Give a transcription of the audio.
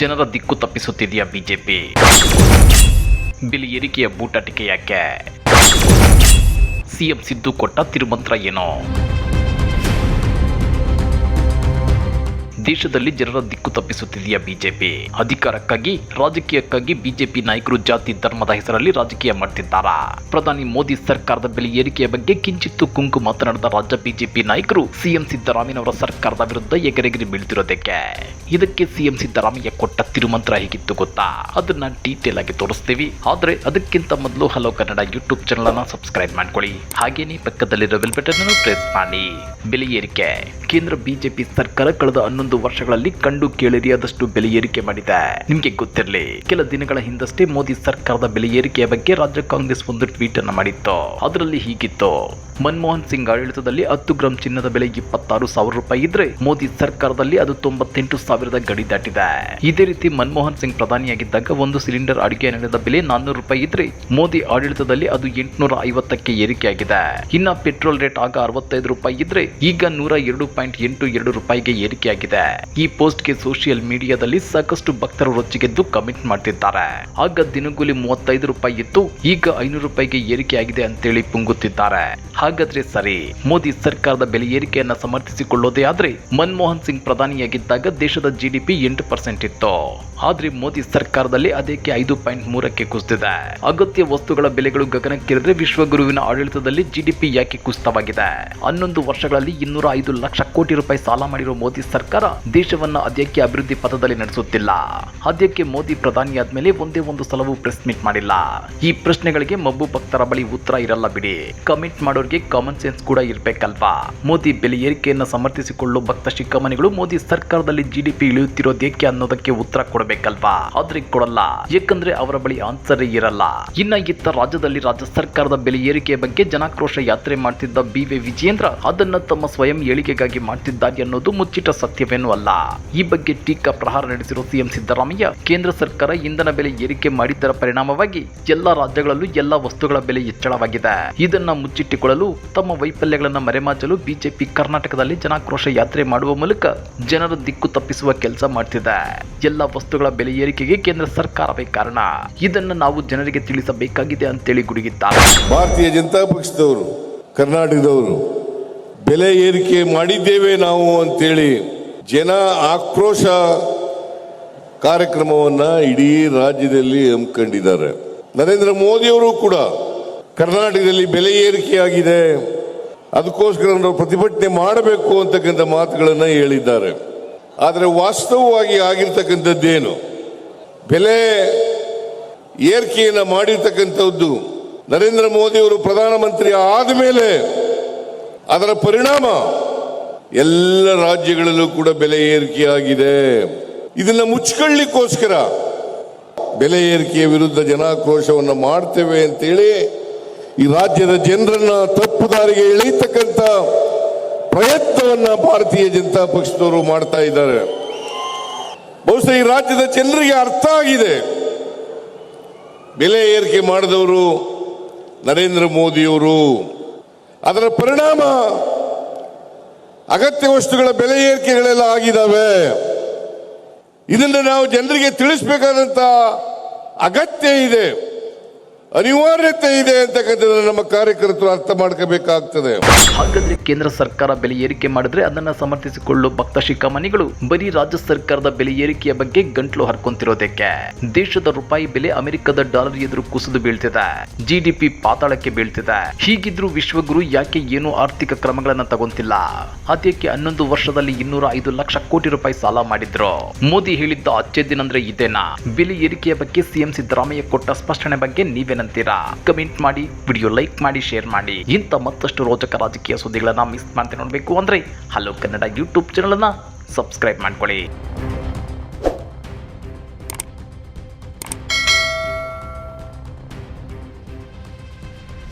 ಜನರ ದಿಕ್ಕು ತಪ್ಪಿಸುತ್ತಿದೆಯಾ ಬಿಜೆಪಿ? ಬೆಲೆ ಏರಿಕೆಯ ಬೂಟಾಟಿಕೆ ಯಾಕೆ ಸಿಎಂ ಸಿದ್ದು ಕೊಟ್ಟ ತಿರುಮಂತ್ರ ಏನೋ? ದೇಶದಲ್ಲಿ ಜನರ ದಿಕ್ಕು ತಪ್ಪಿಸುತ್ತಿದೆಯಾ ಬಿಜೆಪಿ? ಅಧಿಕಾರಕ್ಕಾಗಿ, ರಾಜಕೀಯಕ್ಕಾಗಿ ಬಿಜೆಪಿ ನಾಯಕರು ಜಾತಿ ಧರ್ಮದ ಹೆಸರಲ್ಲಿ ರಾಜಕೀಯ ಮಾಡ್ತಿದ್ದಾರಾ? ಪ್ರಧಾನಿ ಮೋದಿ ಸರ್ಕಾರದ ಬೆಲೆ ಏರಿಕೆಯ ಬಗ್ಗೆ ಕಿಂಚಿತ್ತು ಕುಂಕು ಮಾತನಾಡಿದ ರಾಜ್ಯ ಬಿಜೆಪಿ ನಾಯಕರು ಸಿಎಂ ಸಿದ್ದರಾಮಯ್ಯನವರ ಸರ್ಕಾರದ ವಿರುದ್ಧ ಎಗರೆಗಿರಿ ಬೀಳ್ತಿರೋದಕ್ಕೆ? ಇದಕ್ಕೆ ಸಿಎಂ ಸಿದ್ದರಾಮಯ್ಯ ಕೊಟ್ಟ ತಿರುಮಂತ್ರ ಹೇಗಿತ್ತು ಗೊತ್ತಾ? ಅದನ್ನ ಡೀಟೇಲ್ ಆಗಿ ತೋರಿಸ್ತೀವಿ. ಆದ್ರೆ ಅದಕ್ಕಿಂತ ಮೊದಲು ಹಲೋ ಕನ್ನಡ ಯೂಟ್ಯೂಬ್ ಚಾನಲ್ ಅನ್ನ ಸಬ್ಸ್ಕ್ರೈಬ್ ಮಾಡ್ಕೊಳ್ಳಿ. ಹಾಗೇನೇ ಪಕ್ಕದಲ್ಲಿರೋ ಬೆಲ್ ಬಟನ್ ಅನ್ನು ಪ್ರೆಸ್ ಮಾಡಿ. ಬೆಲೆ ಏರಿಕೆ. ಕೇಂದ್ರ ಬಿಜೆಪಿ ಸರ್ಕಾರ ಕಳೆದ ಹನ್ನೊಂದು ವರ್ಷಗಳಲ್ಲಿ ಕಂಡು ಕೇಳಿರಿಯಾದಷ್ಟು ಬೆಲೆ ಏರಿಕೆ ಮಾಡಿದೆ. ನಿಮ್ಗೆ ಗೊತ್ತಿರಲಿ, ಕೆಲ ದಿನಗಳ ಹಿಂದಷ್ಟೇ ಮೋದಿ ಸರ್ಕಾರದ ಬೆಲೆ ಏರಿಕೆಯ ಬಗ್ಗೆ ರಾಜ್ಯ ಕಾಂಗ್ರೆಸ್ ಒಂದು ಟ್ವೀಟ್ ಅನ್ನು ಮಾಡಿತ್ತು. ಅದರಲ್ಲಿ ಹೀಗಿತ್ತು, ಮನಮೋಹನ್ ಸಿಂಗ್ ಆಡಳಿತದಲ್ಲಿ ಹತ್ತು ಗ್ರಾಂ ಚಿನ್ನದ ಬೆಲೆ ಇಪ್ಪತ್ತಾರು ಸಾವಿರ ರೂಪಾಯಿ ಇದ್ರೆ ಮೋದಿ ಸರ್ಕಾರದಲ್ಲಿ ಅದು ತೊಂಬತ್ತೆಂಟು ಸಾವಿರದ ಗಡಿ ದಾಟಿದೆ. ಇದೇ ರೀತಿ ಮನಮೋಹನ್ ಸಿಂಗ್ ಪ್ರಧಾನಿಯಾಗಿದ್ದಾಗ ಒಂದು ಸಿಲಿಂಡರ್ ಅಡಿಗೆ ಅನಿಲದ ಬೆಲೆ ನಾನ್ನೂರು ರೂಪಾಯಿ ಇದ್ರೆ ಮೋದಿ ಆಡಳಿತದಲ್ಲಿ ಅದು ಎಂಟುನೂರ ಐವತ್ತಕ್ಕೆ ಏರಿಕೆಯಾಗಿದೆ. ಇನ್ನ ಪೆಟ್ರೋಲ್ ರೇಟ್ ಆಗ ಅರವತ್ತೈದು ರೂಪಾಯಿ ಇದ್ರೆ ಈಗ ನೂರ ಎರಡು ಪಾಯಿಂಟ್ ಎಂಟು ಎರಡು ರೂಪಾಯಿಗೆ ಏರಿಕೆಯಾಗಿದೆ. ಈ ಪೋಸ್ಟ್ಗೆ ಸೋಷಿಯಲ್ ಮೀಡಿಯಾದಲ್ಲಿ ಸಾಕಷ್ಟು ಭಕ್ತರು ರೊಚ್ಚಿಗೆದ್ದು ಕಮೆಂಟ್ ಮಾಡ್ತಿದ್ದಾರೆ. ಆಗ ದಿನಗೂಲಿ ಮೂವತ್ತೈದು ರೂಪಾಯಿ ಇತ್ತು, ಈಗ ಐನೂರು ರೂಪಾಯಿಗೆ ಏರಿಕೆಯಾಗಿದೆ ಅಂತೇಳಿ ಪುಂಗುತ್ತಿದ್ದಾರೆ. ಹಾಗಾದ್ರೆ ಸರಿ, ಮೋದಿ ಸರ್ಕಾರದ ಬೆಲೆ ಏರಿಕೆಯನ್ನ ಸಮರ್ಥಿಸಿಕೊಳ್ಳೋದೇ ಆದ್ರೆ ಮನಮೋಹನ್ ಸಿಂಗ್ ಪ್ರಧಾನಿಯಾಗಿದ್ದಾಗ ದೇಶದ ಜಿಡಿಪಿ ಎಂಟು ಪರ್ಸೆಂಟ್ ಇತ್ತು. ಆದ್ರೆ ಮೋದಿ ಸರ್ಕಾರದಲ್ಲಿ ಅದಕ್ಕೆ ಐದು ಪಾಯಿಂಟ್ ಮೂರಕ್ಕೆ ಕುಸಿದಿದೆ. ಅಗತ್ಯ ವಸ್ತುಗಳ ಬೆಲೆಗಳು ಗಗನಕ್ಕೇರಿದ್ರೆ ವಿಶ್ವಗುರುವಿನ ಆಡಳಿತದಲ್ಲಿ ಜಿಡಿಪಿ ಯಾಕೆ ಕುಸಿತವಾಗಿದೆ? ಹನ್ನೊಂದು ವರ್ಷಗಳಲ್ಲಿ ಇನ್ನೂರ ಐದು ಲಕ್ಷ ಕೋಟಿ ರೂಪಾಯಿ ಸಾಲ ಮಾಡಿರುವ ಮೋದಿ ಸರ್ಕಾರ ದೇಶವನ್ನ ಅಧ್ಯಕ್ಷ ಅಭಿವೃದ್ಧಿ ಪಥದಲ್ಲಿ ನಡೆಸುತ್ತಿಲ್ಲ. ಅಧ್ಯಕ್ಷೆ ಮೋದಿ ಪ್ರಧಾನಿಯಾದ್ಮೇಲೆ ಒಂದೇ ಒಂದು ಸಲವೂ ಪ್ರೆಸ್ ಮೀಟ್ ಮಾಡಿಲ್ಲ. ಈ ಪ್ರಶ್ನೆಗಳಿಗೆ ಮಬ್ಬು ಭಕ್ತರ ಬಳಿ ಉತ್ತರ ಇರಲ್ಲ ಬಿಡಿ. ಕಮೆಂಟ್ ಮಾಡೋರಿಗೆ ಕಾಮನ್ ಸೆನ್ಸ್ ಕೂಡ ಇರ್ಬೇಕಲ್ವಾ? ಮೋದಿ ಬೆಲೆ ಏರಿಕೆಯನ್ನ ಸಮರ್ಥಿಸಿಕೊಳ್ಳುವ ಭಕ್ತ ಶಿಖಮಣಿಗಳು ಮೋದಿ ಸರ್ಕಾರದಲ್ಲಿ ಜಿಡಿಪಿ ಇಳಿಯುತ್ತಿರೋದೇಕೆ ಅನ್ನೋದಕ್ಕೆ ಉತ್ತರ ಕೊಡಬೇಕಲ್ವಾ? ಆದ್ರೆ ಕೊಡಲ್ಲ. ಯಾಕಂದ್ರೆ ಅವರ ಬಳಿ ಆನ್ಸರ್ ಇರಲ್ಲ. ಇನ್ನ ಇತ್ತ ರಾಜ್ಯದಲ್ಲಿ ರಾಜ್ಯ ಸರ್ಕಾರದ ಬೆಲೆ ಏರಿಕೆ ಬಗ್ಗೆ ಜನಾಕ್ರೋಶ ಯಾತ್ರೆ ಮಾಡ್ತಿದ್ದ ಬಿ ವಿ ವಿಜಯೇಂದ್ರ ಅದನ್ನ ತಮ್ಮ ಸ್ವಯಂ ಏಳಿಗೆಗಾಗಿ ಮಾಡ್ತಿದ್ದಾರೆ ಅನ್ನೋದು ಮುಚ್ಚಿಟ ಸತ್ಯವೇನೂ ಅಲ್ಲ ಈ ಬಗ್ಗೆ ಟೀಕಾ ಪ್ರಹಾರ ನಡೆಸಿರುವ ಸಿಎಂ ಸಿದ್ದರಾಮಯ್ಯ, ಕೇಂದ್ರ ಸರ್ಕಾರ ಇಂಧನ ಬೆಲೆ ಏರಿಕೆ ಮಾಡಿದ್ದರ ಪರಿಣಾಮವಾಗಿ ಎಲ್ಲ ರಾಜ್ಯಗಳಲ್ಲೂ ಎಲ್ಲ ವಸ್ತುಗಳ ಬೆಲೆ ಹೆಚ್ಚಳವಾಗಿದೆ. ಇದನ್ನ ಮುಚ್ಚಿಟ್ಟುಕೊಳ್ಳಲು, ತಮ್ಮ ವೈಫಲ್ಯಗಳನ್ನ ಮರೆಮಾಚಲು ಬಿಜೆಪಿ ಕರ್ನಾಟಕದಲ್ಲಿ ಜನಾಕ್ರೋಶ ಯಾತ್ರೆ ಮಾಡುವ ಮೂಲಕ ಜನರ ದಿಕ್ಕು ತಪ್ಪಿಸುವ ಕೆಲಸ ಮಾಡ್ತಿದೆ. ಎಲ್ಲ ವಸ್ತುಗಳ ಬೆಲೆ ಏರಿಕೆಗೆ ಕೇಂದ್ರ ಸರ್ಕಾರವೇ ಕಾರಣ. ಇದನ್ನು ನಾವು ಜನರಿಗೆ ತಿಳಿಸಬೇಕಾಗಿದೆ ಅಂತೇಳಿ ಗುಡುಗಿದ್ದಾರೆ. ಭಾರತೀಯ ಜನತಾ ಪಕ್ಷದವರು, ಕರ್ನಾಟಕದವರು, ಬೆಲೆ ಏರಿಕೆ ಮಾಡಿದ್ದೇವೆ ನಾವು ಅಂತೇಳಿ ಜನ ಆಕ್ರೋಶ ಕಾರ್ಯಕ್ರಮವನ್ನು ಇಡೀ ರಾಜ್ಯದಲ್ಲಿ ಹಮ್ಮಿಕೊಂಡಿದ್ದಾರೆ. ನರೇಂದ್ರ ಮೋದಿಯವರು ಕೂಡ ಕರ್ನಾಟಕದಲ್ಲಿ ಬೆಲೆ ಏರಿಕೆಯಾಗಿದೆ. ಅದಕ್ಕೋಸ್ಕರ ನಾವು ಪ್ರತಿಭಟನೆ ಮಾಡಬೇಕು ಅಂತಕ್ಕಂಥ ಮಾತುಗಳನ್ನು ಹೇಳಿದ್ದಾರೆ. ಆದರೆ ವಾಸ್ತವವಾಗಿ ಆಗಿರ್ತಕ್ಕಂಥದ್ದೇನು? ಬೆಲೆ ಏರಿಕೆಯನ್ನು ಮಾಡಿರ್ತಕ್ಕಂಥದ್ದು ನರೇಂದ್ರ ಮೋದಿಯವರು ಪ್ರಧಾನಮಂತ್ರಿ ಆದ ಮೇಲೆ ಅದರ ಪರಿಣಾಮ ಎಲ್ಲ ರಾಜ್ಯಗಳಲ್ಲೂ ಕೂಡ ಬೆಲೆ ಏರಿಕೆಯಾಗಿದೆ. ಇದನ್ನ ಮುಚ್ಕೊಳ್ಳಿಕ್ಕೋಸ್ಕರ ಬೆಲೆ ಏರಿಕೆಯ ವಿರುದ್ಧ ಜನಾಕ್ರೋಶವನ್ನು ಮಾಡ್ತೇವೆ ಅಂತೇಳಿ ಈ ರಾಜ್ಯದ ಜನರನ್ನ ತಪ್ಪು ದಾರಿಗೆ ಎಳೆಯತಕ್ಕಂತ ಪ್ರಯತ್ನವನ್ನ ಭಾರತೀಯ ಜನತಾ ಪಕ್ಷದವರು ಮಾಡ್ತಾ ಇದ್ದಾರೆ. ಬಹುಶಃ ಈ ರಾಜ್ಯದ ಜನರಿಗೆ ಅರ್ಥ ಆಗಿದೆ. ಬೆಲೆ ಏರಿಕೆ ಮಾಡಿದವರು ನರೇಂದ್ರ ಮೋದಿಯವರು. ಅದರ ಪರಿಣಾಮ ಅಗತ್ಯ ವಸ್ತುಗಳ ಬೆಲೆ ಏರಿಕೆಗಳೆಲ್ಲ ಆಗಿದ್ದಾವೆ ಇದನ್ನು ನಾವು ಜನರಿಗೆ ತಿಳಿಸಬೇಕಾದಂತ ಅಗತ್ಯ ಇದೆ. ಅನಿವಾರ್ಯತೆ ಇದೆ ಅಂತಕ್ಕಂಥದ್ದು ನಮ್ಮ ಕಾರ್ಯಕರ್ತರು ಅರ್ಥ ಮಾಡ್ಕೋಬೇಕಾಗ್ತದೆ. ಹಾಗಾದ್ರೆ ಕೇಂದ್ರ ಸರ್ಕಾರ ಬೆಲೆ ಏರಿಕೆ ಮಾಡಿದ್ರೆ ಅದನ್ನ ಸಮರ್ಥಿಸಿಕೊಳ್ಳುವ ಭಕ್ತ ಶಿಖಾಮಣಿಗಳು ಬರೀ ರಾಜ್ಯ ಸರ್ಕಾರದ ಬೆಲೆ ಏರಿಕೆಯ ಬಗ್ಗೆ ಗಂಟ್ಲು ಹರ್ಕೊಂತಿರೋದಕ್ಕೆ. ದೇಶದ ರೂಪಾಯಿ ಬೆಲೆ ಅಮೆರಿಕದ ಡಾಲರ್ ಎದುರು ಕುಸಿದು ಬೀಳ್ತಿದೆ. ಜಿಡಿಪಿ ಪಾತಾಳಕ್ಕೆ ಬೀಳ್ತಿದೆ. ಹೀಗಿದ್ರು ವಿಶ್ವಗುರು ಯಾಕೆ ಏನು ಆರ್ಥಿಕ ಕ್ರಮಗಳನ್ನ ತಗೊಂತಿಲ್ಲ? ಅದಕ್ಕೆ ಹನ್ನೊಂದು ವರ್ಷದಲ್ಲಿ ಇನ್ನೂರ ಐದು ಲಕ್ಷ ಕೋಟಿ ರೂಪಾಯಿ ಸಾಲ ಮಾಡಿದ್ರು. ಮೋದಿ ಹೇಳಿದ್ದ ಅಚ್ಚೆ ದಿನ ಅಂದ್ರೆ ಇದೇನಾ? ಬೆಲೆ ಏರಿಕೆಯ ಬಗ್ಗೆ ಸಿಎಂ ಸಿದ್ದರಾಮಯ್ಯ ಕೊಟ್ಟ ಸ್ಪಷ್ಟನೆ ಬಗ್ಗೆ ನೀವೇನಂತೀರಾ ಕಮೆಂಟ್ ಮಾಡಿ ವಿಡಿಯೋ ಲೈಕ್ ಮಾಡಿ ಶೇರ್ ಮಾಡಿ. ಇಂಥ ಮತ್ತಷ್ಟು ರೋಚಕ ರಾಜಕೀಯ ಸುದ್ದಿಗಳನ್ನ ಮಿಸ್ ಮಾಡ್ತೀನಿ ನೋಡಬೇಕು ಅಂದ್ರೆ ಹಲೋ ಕನ್ನಡ ಯೂಟ್ಯೂಬ್ ಚಾನಲ್ ಅನ್ನ ಸಬ್ಸ್ಕ್ರೈಬ್ ಮಾಡ್ಕೊಳ್ಳಿ.